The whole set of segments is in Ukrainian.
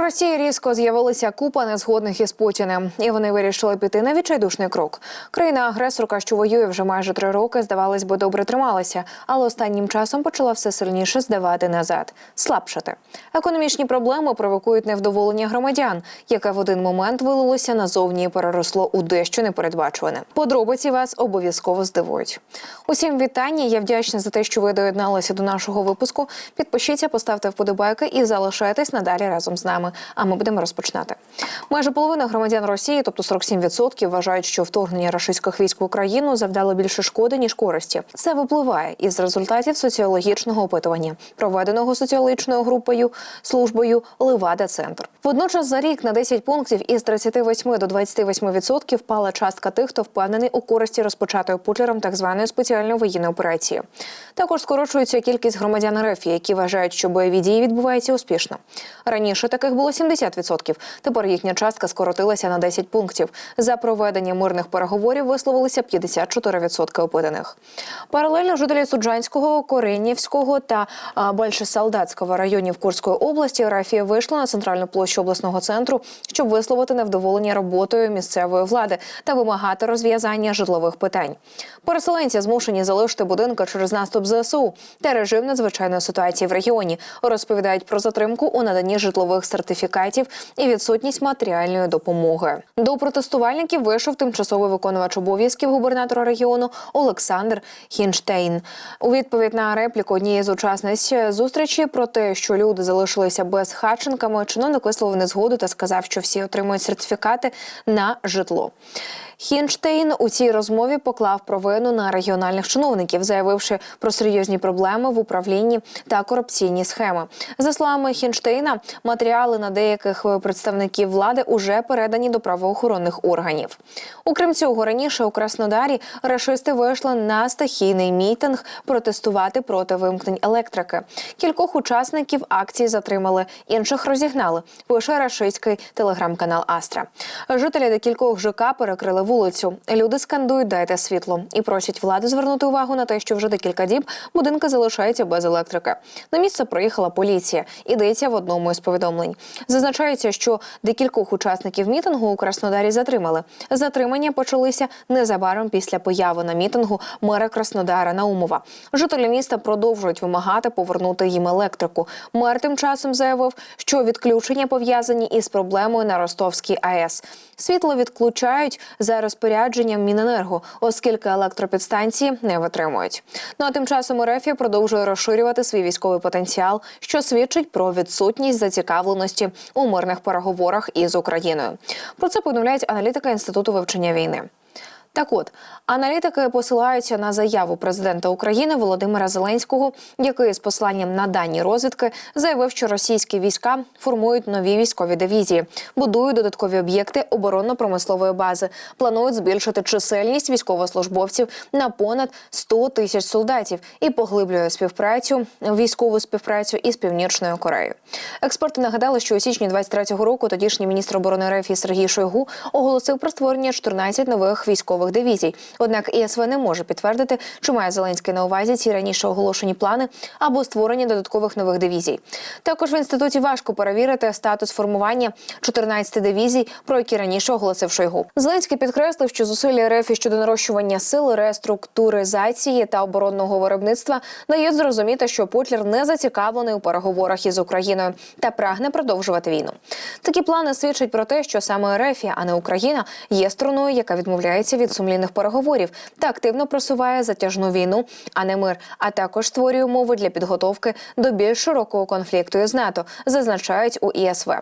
Росії різко з'явилася купа незгодних із Путіним, і вони вирішили піти на відчайдушний крок. Країна-агресорка, що воює вже майже три роки, здавалось би, добре трималася, але останнім часом почала все сильніше здавати назад, слабшати. Економічні проблеми провокують невдоволення громадян, яке в один момент вилилося назовні і переросло у дещо непередбачуване. Подробиці вас обов'язково здивують. Усім вітання. Я вдячна за те, що ви доєдналися до нашого випуску. Підпишіться, поставте вподобайки і залишайтесь надалі разом з нами. А ми будемо розпочинати. Майже половина громадян Росії, тобто 47%, вважають, що вторгнення рашистських військ в Україну завдало більше шкоди ніж користі. Це випливає із результатів соціологічного опитування, проведеного соціологічною групою службою Левада Центр. Водночас за рік на 10 пунктів із 38 до 28% впала частка тих, хто впевнений у користі розпочатої Путлером так званої спеціальної воєнної операції. Також скорочується кількість громадян РФ, які вважають, що бойові дії відбуваються успішно. Раніше таких було 70%, Тепер їхня частка скоротилася на 10 пунктів. За проведення мирних переговорів висловилися 54% опитаних. Паралельно жителі Суджанського, Коренівського та Бальшесалдатського районів Курської області Рафія вийшла на центральну площу обласного центру, щоб висловити невдоволення роботою місцевої влади та вимагати розв'язання житлових питань. Переселенці змушені залишити будинки через наступ ЗСУ та режим надзвичайної ситуації в регіоні. Розповідають про затримку у наданні житлових сертифікатів і відсутність матеріальної допомоги. До протестувальників вийшов тимчасовий виконувач обов'язків губернатора регіону Олександр Хінштейн. У відповідь на репліку однієї з учасниць зустрічі про те, що люди залишилися без хатченками, чиновник висловив незгоду та сказав, що всі отримують сертифікати на житло. Хінштейн у цій розмові поклав провину на регіональних чиновників, заявивши про серйозні проблеми в управлінні та корупційні схеми. За словами Хінштейна, матеріали на деяких представників влади уже передані до правоохоронних органів. Окрім цього, раніше у Краснодарі рашисти вийшли на стихійний мітинг протестувати проти вимкнень електрики. Кількох учасників акції затримали, інших розігнали. Пише рашистський телеграм-канал Астра. Жителі декількох ЖК перекрили вулицю. Люди скандують дайте світло і просять влади звернути увагу на те, що вже декілька діб будинки залишаються без електрики. На місце приїхала поліція. Ідеться в одному із повідомлень. Зазначається, що декількох учасників мітингу у Краснодарі затримали. Затримання почалися незабаром після появи на мітингу мера Краснодара Наумова. Жителі міста продовжують вимагати повернути їм електрику. Мер тим часом заявив, що відключення пов'язані із проблемою на Ростовській АЕС. Світло відключають за розпорядженням Міненерго, оскільки електропідстанції не витримують. Ну а тим часом РФ продовжує розширювати свій військовий потенціал, що свідчить про відсутність зацікавленості у мирних переговорах із Україною. Про це повідомляють аналітики інституту вивчення війни. Так от аналітики посилаються на заяву президента України Володимира Зеленського, який з посланням на дані розвідки заявив, що російські війська формують нові військові дивізії, будують додаткові об'єкти оборонно-промислової бази, планують збільшити чисельність військовослужбовців на понад 100 тисяч солдатів і поглиблює співпрацю військову співпрацю із північною Кореєю. Експерти нагадали, що у січні 23-го року тодішній міністр оборони РФ Сергій Шойгу оголосив про створення 14 нових військових військових дивізій. Однак ІСВ не може підтвердити, чи має Зеленський на увазі ці раніше оголошені плани або створення додаткових нових дивізій. Також в інституті важко перевірити статус формування 14 дивізій, про які раніше оголосив Шойгу. Зеленський підкреслив, що зусилля РФ щодо нарощування сил, реструктуризації та оборонного виробництва дають зрозуміти, що Путлер не зацікавлений у переговорах із Україною та прагне продовжувати війну. Такі плани свідчать про те, що саме РФ, а не Україна, є стороною, яка відмовляється від сумлінних переговорів та активно просуває затяжну війну, а не мир, а також створює умови для підготовки до більш широкого конфлікту із НАТО, зазначають у ІСВ.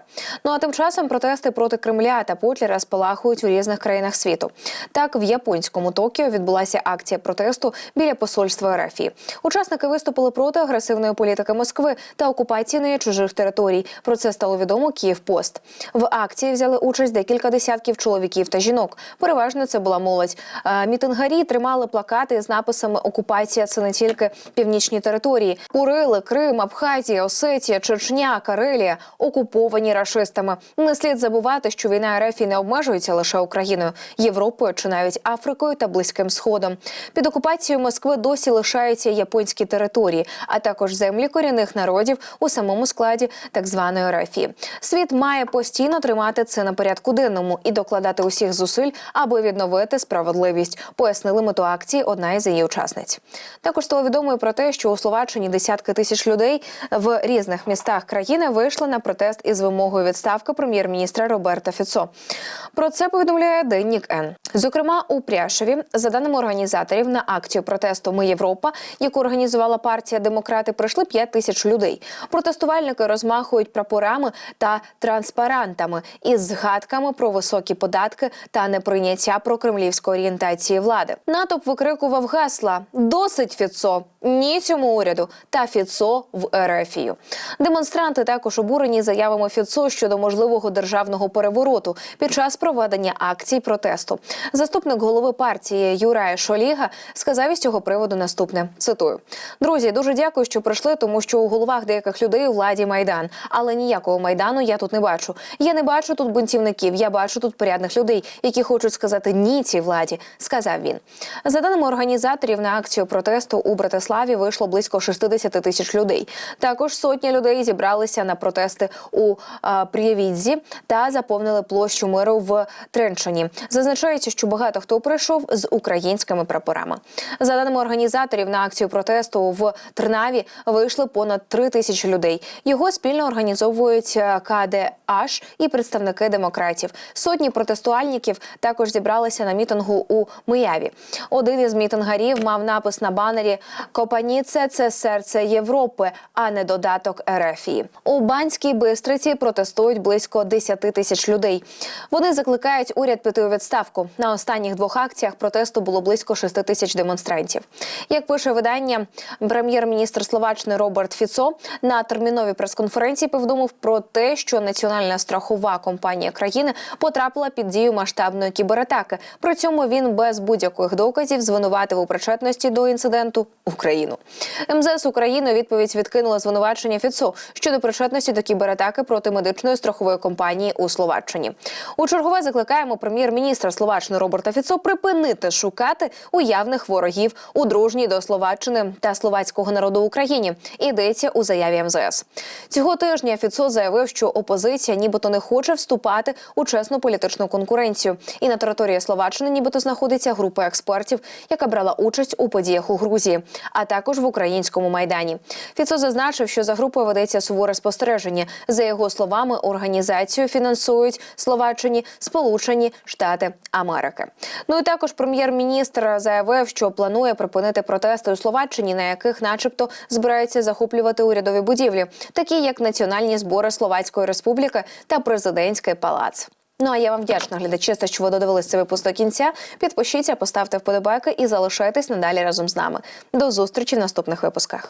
Ну а тим часом протести проти Кремля та Путлера спалахують у різних країнах світу. Так, в японському Токіо відбулася акція протесту біля посольства РФ. Учасники виступили проти агресивної політики Москви та окупації неї чужих територій. Про це стало відомо Київпост. В акції взяли участь декілька десятків чоловіків та жінок. Переважно це була молодь молодь. Е, Мітингарі тримали плакати з написами Окупація це не тільки північні території. Курили, Крим, Абхазія, Осетія, Чечня, Карелія окуповані рашистами. Не слід забувати, що війна РФ не обмежується лише Україною, Європою чи навіть Африкою та Близьким Сходом. Під окупацією Москви досі лишаються японські території, а також землі корінних народів у самому складі так званої РФ. Світ має постійно тримати це на порядку денному і докладати усіх зусиль, аби відновити справедливість. Пояснили мету акції одна із її учасниць. Також стало відомою про те, що у Словаччині десятки тисяч людей в різних містах країни вийшли на протест із вимогою відставки прем'єр-міністра Роберта Фіцо. Про це повідомляє деннік Н. Зокрема, у Пряшеві, за даними організаторів, на акцію протесту Ми Європа, яку організувала партія Демократи, прийшли 5 тисяч людей. Протестувальники розмахують прапорами та транспарантами із згадками про високі податки та неприйняття прокремлівської орієнтації влади. Натовп викрикував гасла Досить Фіцо! Ні цьому уряду та Фіцо в Ерефію. Демонстранти також обурені заявами Фіцо щодо можливого державного перевороту під час проведення акцій протесту. Заступник голови партії Юрая Шоліга сказав із цього приводу наступне: цитую: друзі, дуже дякую, що прийшли, тому що у головах деяких людей у владі майдан, але ніякого майдану я тут не бачу. Я не бачу тут бунтівників. Я бачу тут порядних людей, які хочуть сказати ні цій. Сказав він. За даними організаторів, на акцію протесту у Братиславі вийшло близько 60 тисяч людей. Також сотні людей зібралися на протести у а, Приєвідзі та заповнили площу миру в Тренчині. Зазначається, що багато хто прийшов з українськими прапорами. За даними організаторів, на акцію протесту в Трнаві вийшли понад 3 тисячі людей. Його спільно організовують е, КДАШ і представники демократів. Сотні протестувальників також зібралися на мітингу у Мияві. Один із мітингарів мав напис на банері Копаніце це серце Європи, а не додаток Ерефії. У Банській Бистриці протестують близько 10 тисяч людей. Вони закликають уряд піти у відставку. На останніх двох акціях протесту було близько 6 тисяч демонстрантів. Як пише видання, прем'єр-міністр Словаччини Роберт Фіцо на терміновій прес-конференції повідомив про те, що національна страхова компанія країни потрапила під дію масштабної кібератаки. При цьому він без будь-яких доказів звинуватив у причетності до інциденту Україну. МЗС України відповідь відкинула звинувачення Фіцо щодо причетності до кібератаки проти медичної страхової компанії у Словаччині. У чергове закликаємо прем'єр-міністра Словаччини Роберта Фіцо припинити шукати уявних ворогів у дружній до Словаччини та словацького народу Україні. Йдеться у заяві МЗС. Цього тижня Фіцо заявив, що опозиція нібито не хоче вступати у чесну політичну конкуренцію. І на території Словаччини нібито знаходиться група експертів, яка брала участь у подіях у Грузії, а також в українському майдані. Фіцо зазначив, що за групою ведеться суворе спостереження. За його словами, організацію фінансують Словаччині Сполучені Штати Америки. Ну і також прем'єр-міністр заявив, що планує припинити протести у Словаччині, на яких, начебто, збираються захоплювати урядові будівлі, такі як національні збори Словацької Республіки та президентський палац. Ну а я вам вдячна, глядачі, що ви додивилися цей випуск до кінця. Підпишіться, поставте вподобайки і залишайтесь надалі разом з нами. До зустрічі в наступних випусках.